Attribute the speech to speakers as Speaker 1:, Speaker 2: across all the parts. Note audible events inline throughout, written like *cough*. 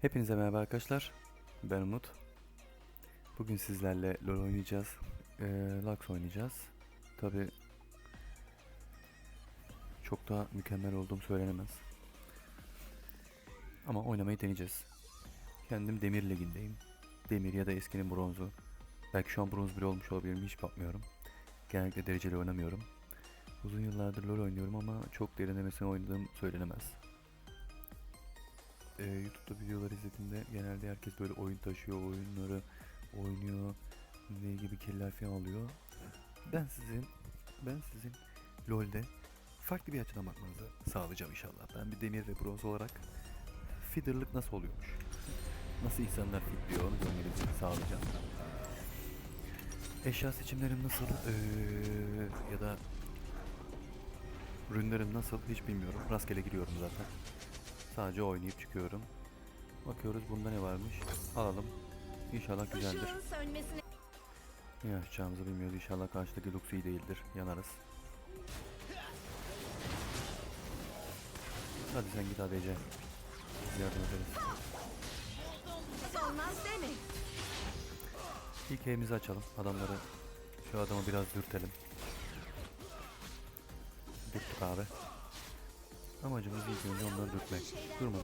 Speaker 1: Hepinize merhaba arkadaşlar. Ben Umut. Bugün sizlerle LoL oynayacağız. Ee, Lux oynayacağız. Tabi çok da mükemmel olduğum söylenemez. Ama oynamayı deneyeceğiz. Kendim Demir Ligi'ndeyim. Demir ya da eskinin bronzu. Belki şu an bronz bile olmuş olabilirim hiç bakmıyorum. Genellikle dereceli oynamıyorum. Uzun yıllardır LoL oynuyorum ama çok derinlemesine oynadığım söylenemez e, YouTube'da videolar izlediğimde genelde herkes böyle oyun taşıyor, oyunları oynuyor, ne gibi killer falan alıyor. Ben sizin, ben sizin LoL'de farklı bir açıdan bakmanızı sağlayacağım inşallah. Ben bir demir ve bronz olarak feeder'lık nasıl oluyormuş? Nasıl insanlar fitliyor onu görmenizi sağlayacağım. Eşya seçimlerim nasıl eee, ya da ürünlerim nasıl hiç bilmiyorum. Rastgele giriyorum zaten. Sadece oynayıp çıkıyorum. Bakıyoruz bunda ne varmış. Alalım. İnşallah güzeldir. Ne yapacağımızı bilmiyoruz. İnşallah karşıdaki Lux iyi değildir. Yanarız. Hadi sen git ADC. Biz yardım ederiz. İlk evimizi açalım. Adamları şu adamı biraz dürtelim. Dürttük abi. Amacımız ilk önce onları dürtmek. Durma.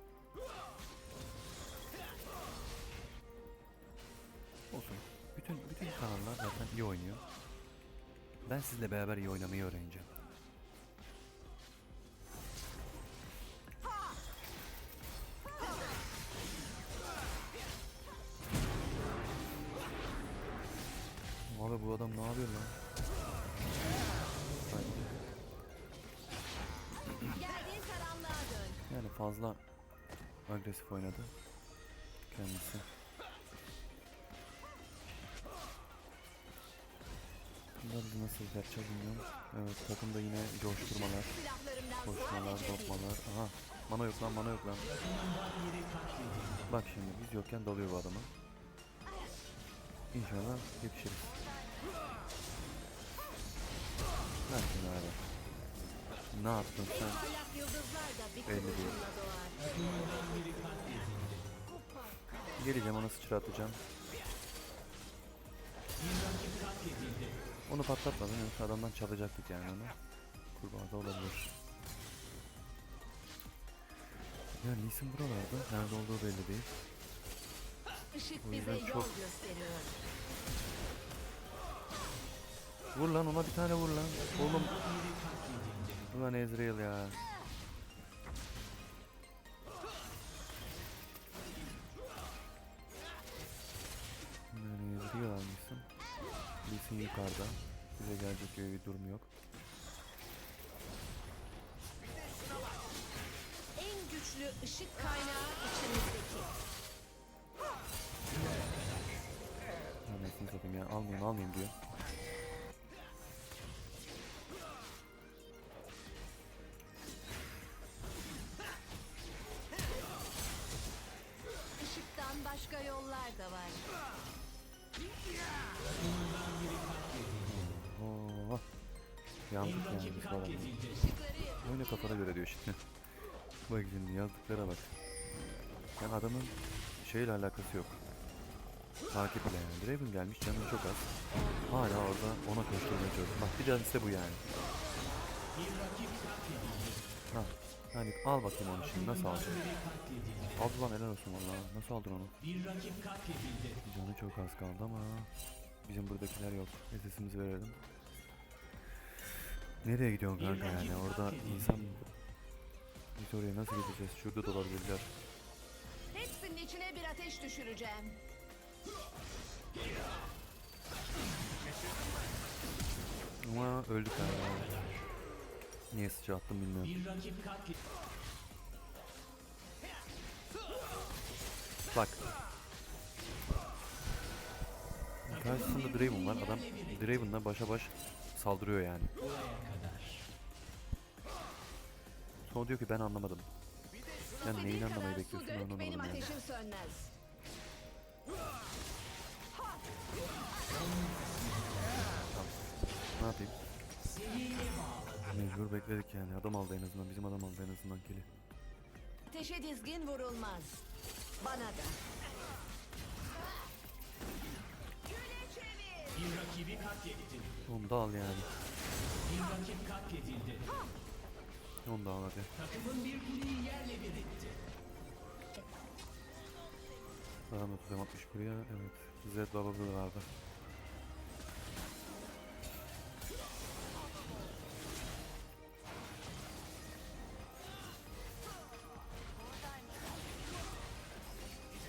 Speaker 1: Olsun. Bütün bütün kanallar zaten iyi oynuyor. Ben sizle beraber iyi oynamayı öğreneceğim. Bunlar biz nasıl yapacağız bilmiyorum. Evet takımda yine coşturmalar, koşmalar, dopmalar. Aha mana yok lan mana yok lan. Bak şimdi biz yokken dalıyor bu adamı. İnşallah yetişiriz. Ver şimdi abi. Ne yaptın sen? Belli değil. Geleceğim ona sıçratacağım. Onu patlatmadan yoksa adamdan çalacaktık yani onu. Kurbağa da olabilir. Ya Lee'sin buralarda. Nerede olduğu belli değil.
Speaker 2: Işık bize yol
Speaker 1: çok-
Speaker 2: gösteriyor.
Speaker 1: Vur lan ona bir tane vur lan. Oğlum. Ulan Ezreal ya. Yani Ezreal almışsın. Lee'sin yukarıda. Bize gelecek gibi bir durum yok.
Speaker 2: En güçlü ışık kaynağı içimizdeki.
Speaker 1: Anasını satayım ya. Almayayım almayayım diyor.
Speaker 2: Işıktan başka yollar da var.
Speaker 1: Yandık biz falan. Oyna kafana göre diyor şimdi. *laughs* bak şimdi yazdıklara bak. Yani adamın şeyle alakası yok. Takiple yani. Draven gelmiş canı çok az. Hala orada ona koşturmaya çalışıyor. Bak bir tanesi bu yani. Ha. Yani al bakayım onu şimdi nasıl aldın? Aldı lan helal olsun valla. Nasıl aldın onu? Canı çok az kaldı ama bizim buradakiler yok. SS'imizi verelim. Nereye gidiyorsun kanka yani? Orada insan biz oraya nasıl gideceğiz? Şurada da olabilirler.
Speaker 2: hepsinin içine bir ateş düşüreceğim.
Speaker 1: Ama öldük yani. Niye sıçra attım bilmiyorum. Bak. Karşısında Draven var. Adam Draven'la başa baş saldırıyor yani. Sonra diyor ki ben anlamadım. Yani neyin anlamayı bekliyorsun ben anlamadım
Speaker 2: Benim
Speaker 1: yani.
Speaker 2: ateşim sönmez.
Speaker 1: Ne yapayım? Mecbur bekledik yani. Adam aldı en azından. Bizim adam aldı en azından kili.
Speaker 2: Ateşe dizgin vurulmaz. Bana da.
Speaker 3: Bir rakibi katlettin.
Speaker 1: Onu da al yani.
Speaker 3: Bir rakip katledildi.
Speaker 1: Onu da al hadi. Param da tutam 60 buraya. Evet. Baba buralarda.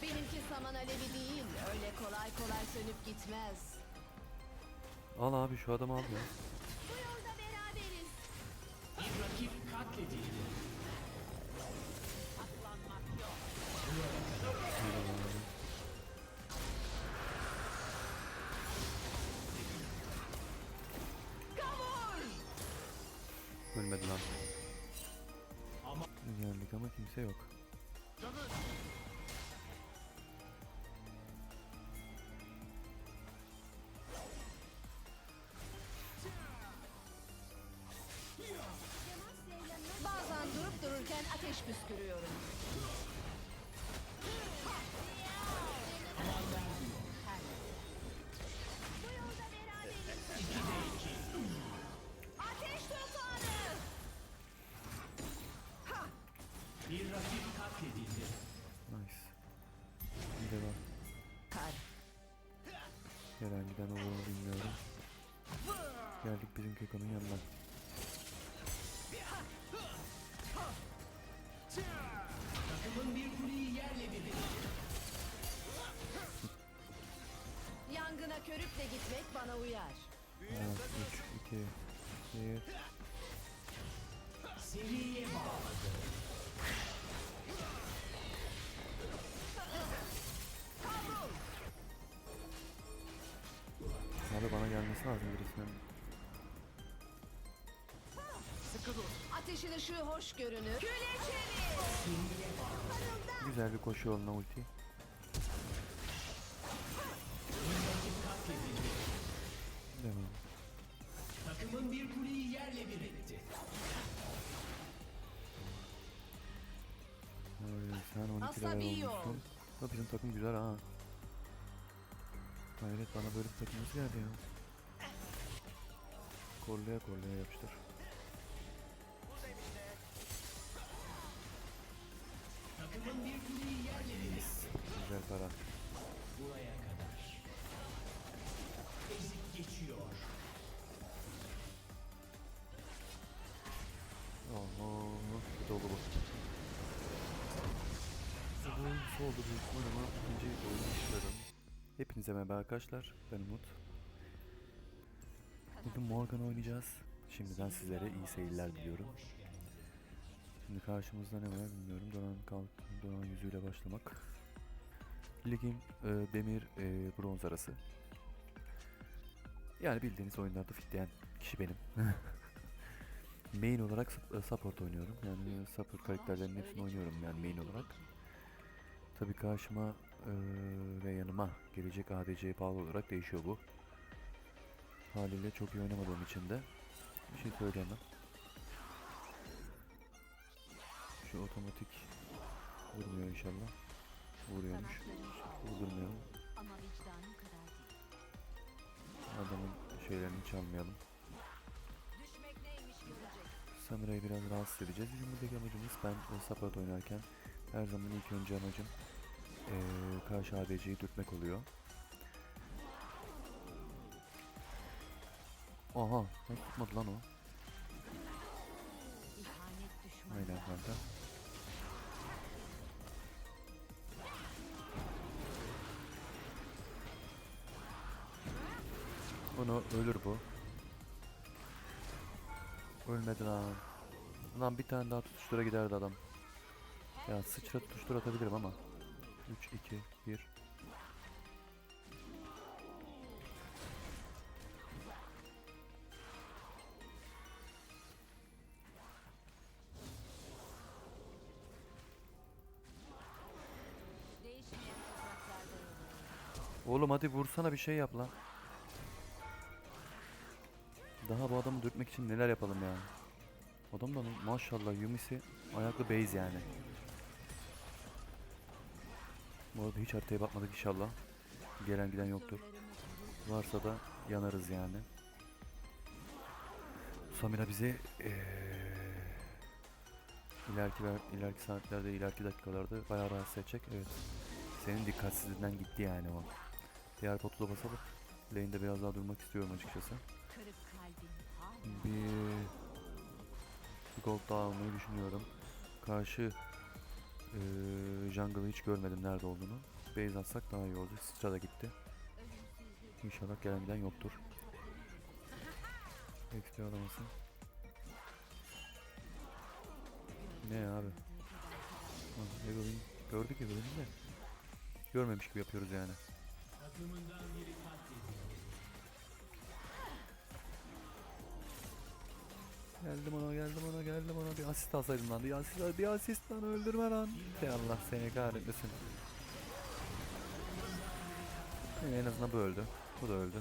Speaker 2: Benimki saman alevi değil. Öyle kolay kolay sönüp gitmez.
Speaker 1: Al abi şu adamı al ya.
Speaker 3: Rakip katledildi.
Speaker 2: Püskürüyorum. Ateş tufanı!
Speaker 3: bir rakip katledildi.
Speaker 1: Nice. Bir de var.
Speaker 2: Kar.
Speaker 1: Gelen giden olur bilmiyorum. Geldik bizim Keko'nun yanına.
Speaker 2: Körükle gitmek bana uyar.
Speaker 1: Evet, 3, 2, 1.
Speaker 3: Seriye bağladı.
Speaker 2: Kavrul!
Speaker 1: Abi bana gelmesi lazım birisinin.
Speaker 2: Ateşin ışığı hoş görünür. Küle çevir!
Speaker 1: Güzel bir koşu yoluna ulti. Sen 12
Speaker 2: Asla
Speaker 1: level olmuşsun. Ya bizim takım güzel ha. Hayret bana böyle bir takım nasıl geldi ya? Korluya korluya yapıştır. Güzel para.
Speaker 3: Buraya kadar. Ezip geçiyor.
Speaker 1: Bu oyun oldu büyük ihtimal ama ikinci oyunu işlerim. Hepinize merhaba arkadaşlar. Ben Umut. Bugün Morgan oynayacağız. Şimdiden sizlere iyi seyirler diliyorum. Şimdi karşımızda ne var bilmiyorum. Donan kalk, Donan yüzüyle başlamak. Ligin e, demir e, bronz arası. Yani bildiğiniz oyunlarda fitleyen kişi benim. *laughs* main olarak e, support oynuyorum. Yani support karakterlerin hepsini oynuyorum yani main olarak. Tabii karşıma e, ve yanıma gelecek ADC'ye bağlı olarak değişiyor bu. Haliyle çok iyi oynamadığım için de bir şey söyleyemem. Şu otomatik vurmuyor inşallah. Vuruyormuş. Vurdurmuyor. Adamın şeylerini çalmayalım. Samuray'ı biraz rahatsız edeceğiz. Bizim buradaki amacımız ben e, support oynarken her zaman ilk önce amacım e, karşı ADC'yi dürtmek oluyor. Aha, nasıl tutmadı lan o? Aynen kanka. Onu ölür bu. Ölmedi lan. Lan bir tane daha tutuştura giderdi adam. Ya sıçra tutuştur atabilirim ama. 3, 2, 1.
Speaker 2: Değişmeyen topraklarda yanıyorum.
Speaker 1: Oğlum hadi vursana bir şey yap lan. Daha bu adamı dürtmek için neler yapalım ya. Adam da maşallah Yumi'si ayaklı base yani. Bu arada hiç haritaya bakmadık inşallah. Gelen giden yoktur. Varsa da yanarız yani. Samira bize eee ileriki ileriki saatlerde, ileriki dakikalarda bayağı rahatsız edecek. Evet. Senin dikkatsizliğinden gitti yani o. Diğer potu da basalım. Lane'de biraz daha durmak istiyorum açıkçası. Bir gold daha almayı düşünüyorum. Karşı eee jungle'ı hiç görmedim nerede olduğunu. Base atsak daha iyi olacak. Sıçra da gitti. İnşallah gelen yoktur. XP alamasın. Ne abi? Evelyn gördük Evelyn'i de. Görmemiş gibi yapıyoruz yani.
Speaker 3: Takımından biri
Speaker 1: Geldim ona geldim ona geldim ona bir asist alsaydım lan bir asist bir asist lan öldürme lan. Ey Allah seni kahretmesin. En azından bu öldü. Bu da öldü.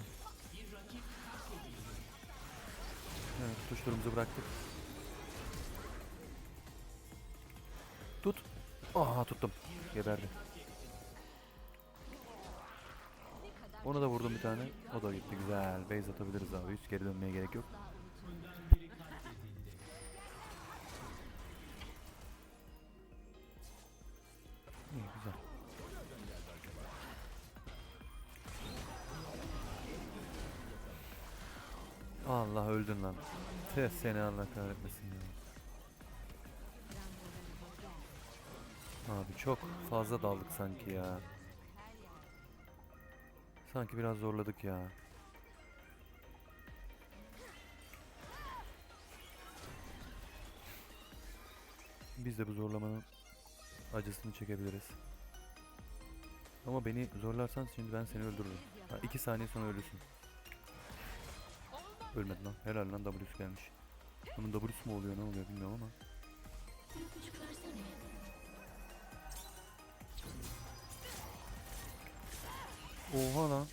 Speaker 1: Evet tuşlarımızı bıraktık. Tut. Aha tuttum. Geberdi. Onu da vurdum bir tane. O da gitti güzel. Base atabiliriz abi. Hiç geri dönmeye gerek yok. Tüh seni Allah kahretmesin ya. Abi çok fazla daldık sanki ya. Sanki biraz zorladık ya. Biz de bu zorlamanın acısını çekebiliriz. Ama beni zorlarsan şimdi ben seni öldürürüm. Ha, iki saniye sonra ölürsün. Ölmedi lan. Helal lan W'su gelmiş. Bunun W'su mu oluyor ne oluyor bilmiyorum ama. Oha lan.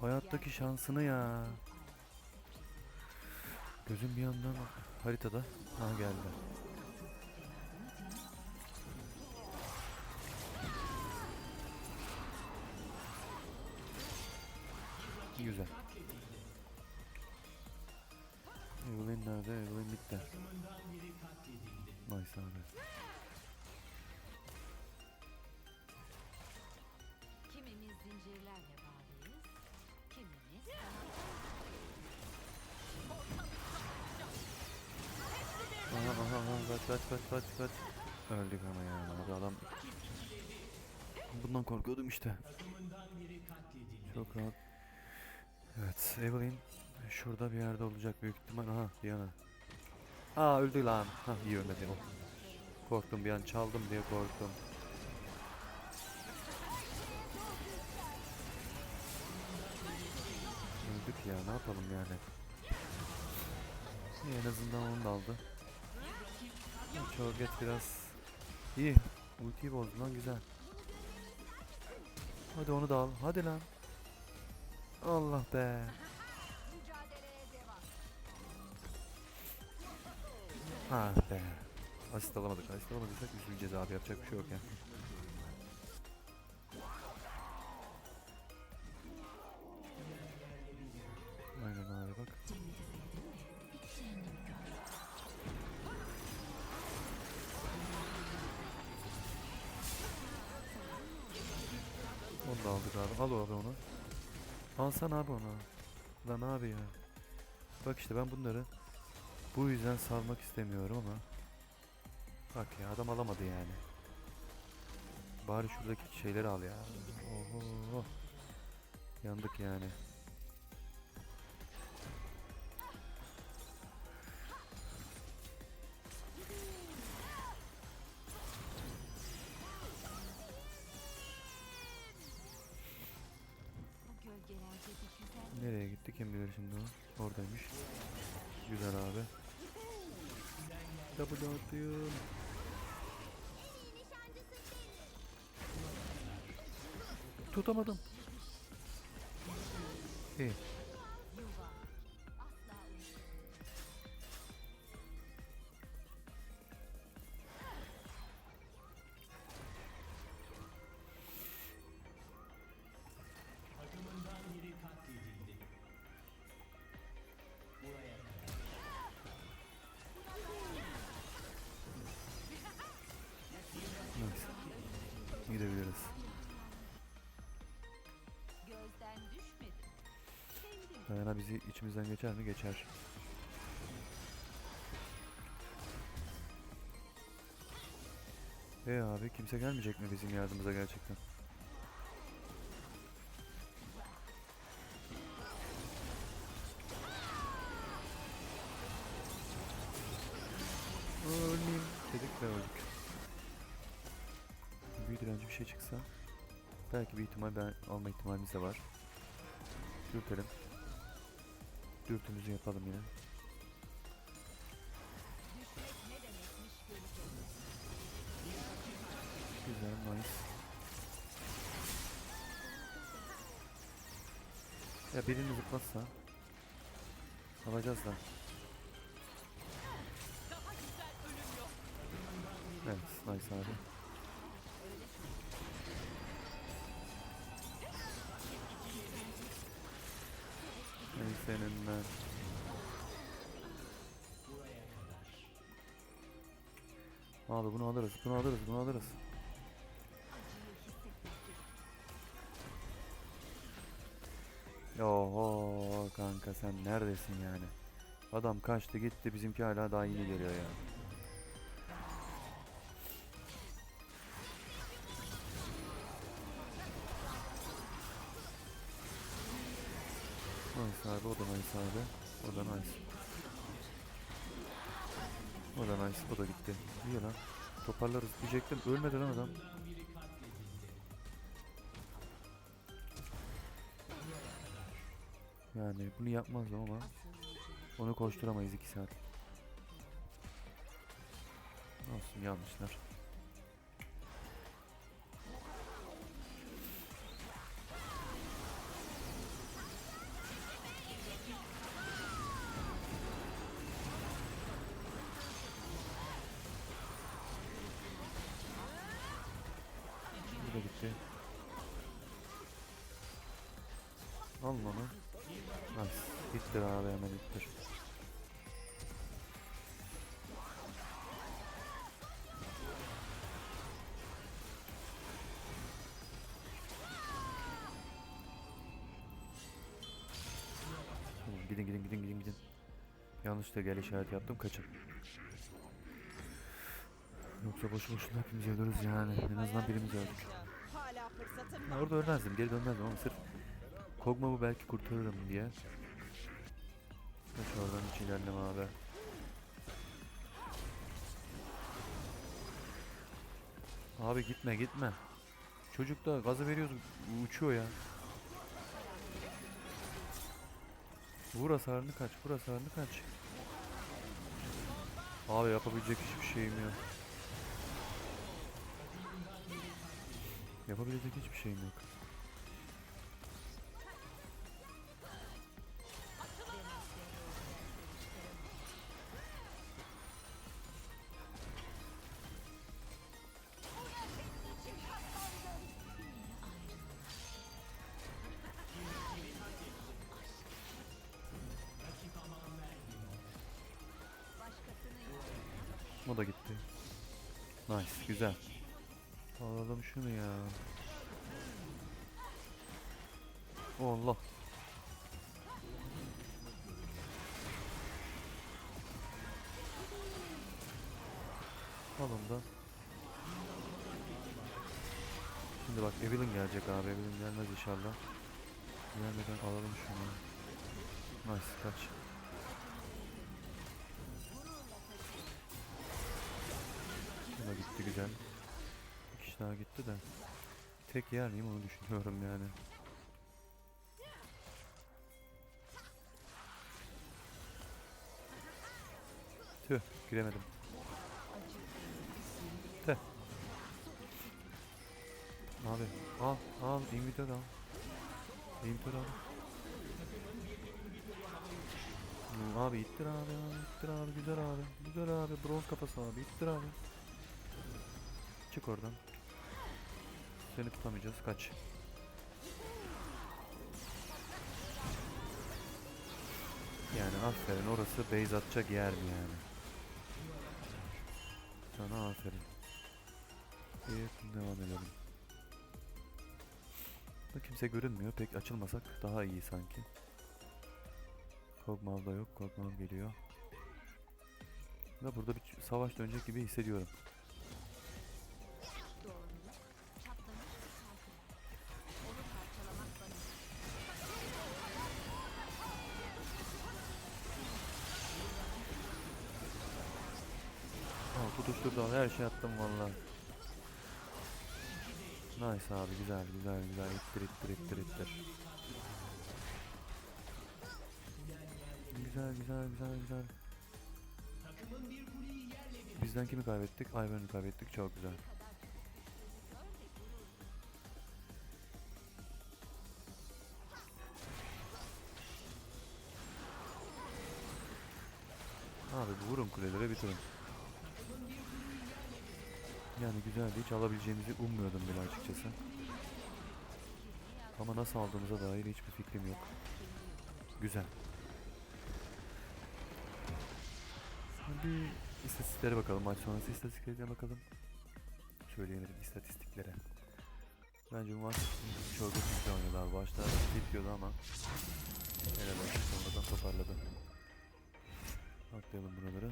Speaker 1: Hayattaki şansını ya. Gözüm bir yandan haritada. Ha geldi. Güzel. Nerede? Evelyn bitti. Nice abi.
Speaker 2: Kimimiz zincirlerle bağlıyız, kimimiz
Speaker 1: Aha aha aha kaç kaç kaç kaç kaç. Öldük ama ya abi adam. Bundan korkuyordum işte. Çok rahat. Evet Evelyn şurada bir yerde olacak büyük ihtimal. Aha Diana. Aa öldü lan. Ha iyi ölmedi o. Korktum bir an çaldım diye korktum. Öldük ya ne yapalım yani. İyi, en azından onu da aldı. Çoğget biraz iyi. Ultiyi bozdu lan güzel. Hadi onu da al. Hadi lan. Allah be. Ha be. Asist alamadık. Asist alamadıysak üzüleceğiz abi. Yapacak bir şey yok ya. Aynen abi bak. Onu da aldık abi. Al abi onu. Alsana abi onu. Lan abi ya. Bak işte ben bunları bu yüzden salmak istemiyorum ama. Bak ya adam alamadı yani. Bari şuradaki şeyleri al ya. Oho. Yandık yani. Kim bilir şimdi o. Oradaymış. Güzel abi. Double atıyorum. Tutamadım. İyi. Bizi içimizden geçer mi? Geçer. E abi kimse gelmeyecek mi bizim yardımımıza gerçekten? Ölmeyeyim dedik ve öldük. Büyü direnci bir şey çıksa belki bir ihtimal ben alma ihtimalimiz de var. Dürtelim. Dürtümüzü yapalım
Speaker 4: göreceğiz.
Speaker 1: Güzel, nice. Ya birini zıplatsa alacağız da. Evet, nice abi. Ey senin ben. Abi bunu alırız, bunu alırız, bunu alırız. Oho kanka sen neredesin yani? Adam kaçtı gitti bizimki hala daha yeni geliyor ya. Nice abi o da nice abi. O da nice. O da nice o da gitti. İyi lan. Toparlarız diyecektim. Ölmedi lan adam. Yani bunu yapmazdım ama onu koşturamayız 2 saat. Olsun yanlışlar. Al onu. Nice. İttir abi hemen ittir. Tamam, gidin gidin gidin gidin gidin. Yanlışlıkla gel işareti yaptım kaçın. Yoksa boşu boşuna hepimiz ölürüz yani. En azından birimiz öldük. Orada ölmezdim, geri dönmezdim ama sırf Kog'Maw'u belki kurtarırım diye. Kaç oradan hiç ilerleme abi. Abi gitme gitme. Çocuk da gazı veriyoruz uçuyor ya. Vur hasarını kaç, vur hasarını kaç. Abi yapabilecek hiçbir şeyim yok. Yapabilecek hiçbir şeyim yok. O da gitti. Nice, güzel. Alalım şunu ya. Allah. Al onu da. Şimdi bak Evelyn gelecek abi. Evelyn gelmez inşallah. Gelmeden alalım şunu. Nice kaç. Da gitti güzel. Bir kişi daha gitti de. Tek yer miyim onu düşünüyorum yani. Tüh giremedim. Tüh. Abi al al invitör al. İnvitör al. Abi ittir abi ittir abi güzel abi güzel abi bronz kafası abi ittir abi Çık oradan Seni tutamayacağız kaç Yani aferin orası base atacak yer mi yani Sana aferin Bir devam edelim Aslında kimse görünmüyor. Pek açılmasak daha iyi sanki. Kog'Maw da yok. Kog'Maw geliyor. Ve burada bir savaş dönecek gibi hissediyorum. Tutuşturdu. Her şey attım valla. Nice abi güzel güzel güzel ittir ittir ittir ittir. Güzel güzel güzel güzel. Bizden kimi kaybettik? Ivern'ı kaybettik. Çok güzel. Abi vurun kulelere bitirin. Yani güzeldi. Hiç alabileceğimizi ummuyordum bile açıkçası. Ama nasıl aldığımıza dair hiçbir fikrim yok. Güzel. Bir istatistiklere bakalım. Maç sonrası istatistiklerine bakalım. Söyleyemedim istatistiklere. Bence bu maç çok güzel oynadı abi. Başta bitiyordu ama olsun sonradan toparladı. Atlayalım buraları.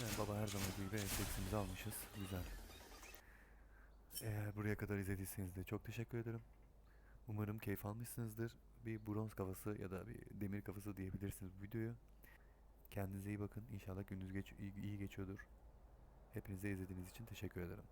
Speaker 1: Yani baba her zaman gibi seksimizi almışız. Güzel. Eğer buraya kadar izlediyseniz de çok teşekkür ederim. Umarım keyif almışsınızdır. Bir bronz kafası ya da bir demir kafası diyebilirsiniz bu videoyu. Kendinize iyi bakın. İnşallah gününüz geç iyi, iyi geçiyordur. Hepinize izlediğiniz için teşekkür ederim.